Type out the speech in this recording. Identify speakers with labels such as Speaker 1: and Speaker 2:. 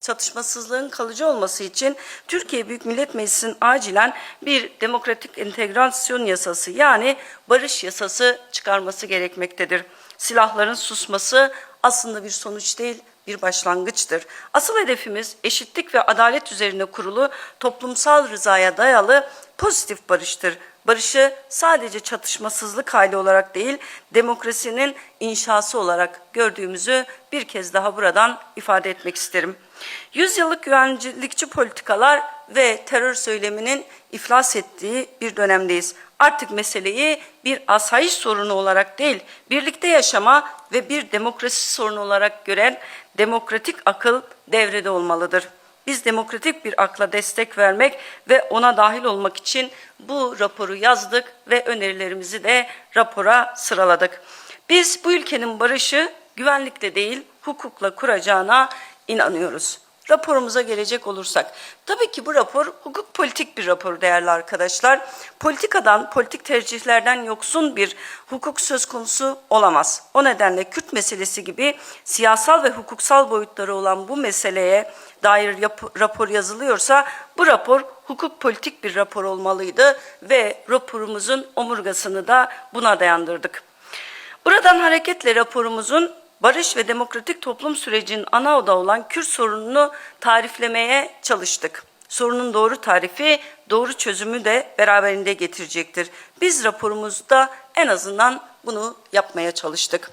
Speaker 1: Çatışmasızlığın kalıcı olması için Türkiye Büyük Millet Meclisi'nin acilen bir demokratik entegrasyon yasası yani barış yasası çıkarması gerekmektedir. Silahların susması aslında bir sonuç değil, bir başlangıçtır. Asıl hedefimiz eşitlik ve adalet üzerine kurulu toplumsal rızaya dayalı pozitif barıştır. Barışı sadece çatışmasızlık hali olarak değil, demokrasinin inşası olarak gördüğümüzü bir kez daha buradan ifade etmek isterim. Yüzyıllık güvenlikçi politikalar ve terör söyleminin iflas ettiği bir dönemdeyiz. Artık meseleyi bir asayiş sorunu olarak değil, birlikte yaşama ve bir demokrasi sorunu olarak gören demokratik akıl devrede olmalıdır. Biz demokratik bir akla destek vermek ve ona dahil olmak için bu raporu yazdık ve önerilerimizi de rapora sıraladık. Biz bu ülkenin barışı güvenlikle değil, hukukla kuracağına inanıyoruz. Raporumuza gelecek olursak, tabii ki bu rapor hukuk politik bir rapor değerli arkadaşlar. Politikadan, politik tercihlerden yoksun bir hukuk söz konusu olamaz. O nedenle Kürt meselesi gibi siyasal ve hukuksal boyutları olan bu meseleye dair rapor yazılıyorsa bu rapor hukuk politik bir rapor olmalıydı ve raporumuzun omurgasını da buna dayandırdık. Buradan hareketle raporumuzun barış ve demokratik toplum sürecinin ana odağı olan Kürt sorununu tariflemeye çalıştık. Sorunun doğru tarifi, doğru çözümü de beraberinde getirecektir. Biz raporumuzda en azından bunu yapmaya çalıştık.